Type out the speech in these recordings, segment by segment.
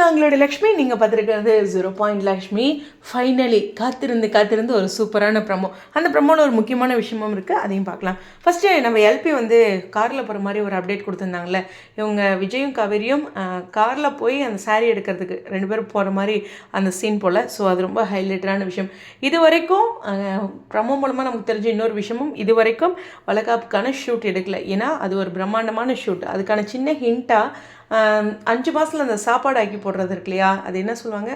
நாங்களோட லக்ஷ்மி நீங்கள் பார்த்துருக்கிறது zero point Lakshmi. Finally காத்திருந்து காத்திருந்து ஒரு சூப்பரான ப்ரமோ அந்த ப்ரமோவில் ஒரு முக்கியமான விஷயமும் இருக்குது அதையும் பார்க்கலாம். ஃபஸ்ட்டு நம்ம எல்பி வந்து காரில் போகிற மாதிரி ஒரு அப்டேட் கொடுத்துருந்தாங்களே இவங்க விஜயும் காவேரியும் காரில் போய் அந்த saree எடுக்கிறதுக்கு ரெண்டு பேரும் போகிற மாதிரி அந்த சீன் போல். ஸோ அது ரொம்ப ஹைலைட்டடான விஷயம். இது வரைக்கும் ப்ரமோ மூலமாக நமக்கு தெரிஞ்ச இன்னொரு விஷயமும் இது வரைக்கும் வளகாப்புக்கான ஷூட் எடுக்கலை. ஏன்னா அது ஒரு பிரம்மாண்டமான ஷூட் அதுக்கான சின்ன ஹிண்ட்டாக அஞ்சு மாதத்தில் அந்த சாப்பாடு ஆக்கி போடுறது இருக்கு இல்லையா? அது என்ன சொல்லுவாங்க?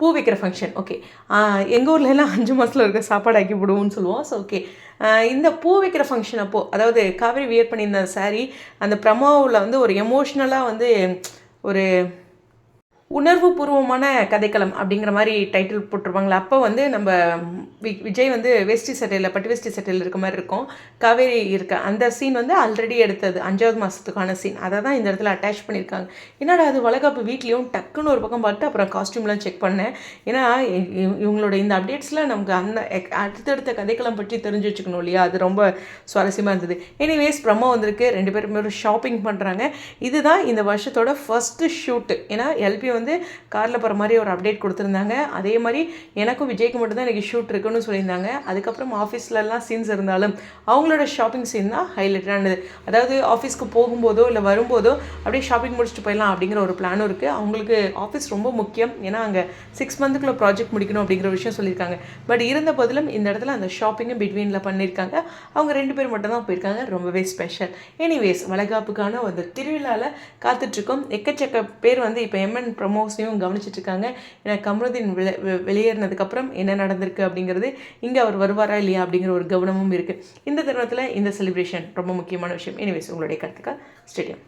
பூ வைக்கிற ஃபங்க்ஷன் ஓகே எங்கள் ஊர்லலாம் எல்லாம் அஞ்சு மாதத்தில் இருக்க சாப்பாடு ஆக்கி போடுவோம்னு சொல்லுவோம். ஸோ ஓகே இந்த பூ வைக்கிற ஃபங்க்ஷன் அப்போது அதாவது காவேரி வியர் பண்ணியிருந்த saree அந்த ப்ரமோவில் வந்து ஒரு எமோஷ்னலாக வந்து ஒரு உணர்வு பூர்வமான கதைக்களம் அப்படிங்கிற மாதிரி டைட்டில் போட்டிருப்பாங்களா அப்போ வந்து நம்ம வி- விஜய் வந்து வேஷ்டி சட்டையில் பட்டு வேஷ்டி சட்டையில் இருக்க மாதிரி இருக்கும். காவேரி இருக்க அந்த சீன் வந்து ஆல்ரெடி எடுத்தது அஞ்சாவது மாதத்துக்கான சீன் அதை தான் இந்த இடத்துல அட்டாச் பண்ணியிருக்காங்க. என்னடா அது வளகாப்பு வீட்லேயும் டக்குன்னு ஒரு பக்கம் பார்த்து அப்புறம் காஸ்ட்யூம்லாம் செக் பண்ணேன். ஏன்னா இவங்களோட இந்த அப்டேட்ஸில் நமக்கு அந்த அடுத்தடுத்த கதைக்களம் பற்றி தெரிஞ்சு வச்சுக்கணும் இல்லையா? அது ரொம்ப சுவாரஸ்யமாக இருந்தது. எனிவேஸ் ப்ரமோ வந்திருக்கு. ரெண்டு பேரும் ஷாப்பிங் பண்ணுறாங்க இதுதான் இந்த வருஷத்தோட ஃபஸ்ட்டு ஷூட்டு ஏன்னா எல்பி வந்து வந்து காரில் போகிற மாதிரி ஒரு அப்டேட் கொடுத்துருந்தாங்க. அதே மாதிரி எனக்கும் விஜய்க்கு மட்டும்தான் எனக்கு ஷூட் இருக்குன்னு சொல்லியிருந்தாங்க. அதுக்கப்புறம் ஆஃபீஸ்லலாம் சீன்ஸ் இருந்தாலும் அவங்களோட ஷாப்பிங் சீன் தான் ஹைலைட்டானது அதாவது ஆஃபீஸ்க்கு போகும்போதோ இல்லை வரும்போதோ அப்படியே ஷாப்பிங் முடிச்சுட்டு போயிடலாம் அப்படிங்கிற ஒரு பிளானும் இருக்குது அவங்களுக்கு ஆஃபீஸ் ரொம்ப முக்கியம். ஏன்னா அங்கே சிக்ஸ் மந்த்துக்குள்ளே ப்ராஜெக்ட் முடிக்கணும் அப்படிங்கிற விஷயம் சொல்லியிருக்காங்க. பட் இருந்த போதிலும் இந்த இடத்துல அந்த ஷாப்பிங்கும் பிட்வீனில் பண்ணியிருக்காங்க. அவங்க ரெண்டு பேர் மட்டும் தான் போயிருக்காங்க. ரொம்பவே ஸ்பெஷல் எனிவேஸ் வளகாப்புக்கான ஒரு திருவிழாவில் காத்துட்ருக்கோம் எக்கச்சக்க பேர் வந்து இப்போ எம்என் ப்ரொமோஸையும் கவனிச்சிட்டு இருக்காங்க ஏன்னா கமருதீன் விளை வெளியேறினதுக்கப்புறம் என்ன நடந்திருக்கு அப்படிங்கிறது இங்கே அவர் வருவாரா இல்லையா அப்படிங்கிற ஒரு கவனமும் இருக்குது இந்த தருணத்தில் இந்த செலிப்ரேஷன் ரொம்ப முக்கியமான விஷயம். எனிவேஸ் உங்களுடைய கருத்துக்கள் ஸ்டேடியம்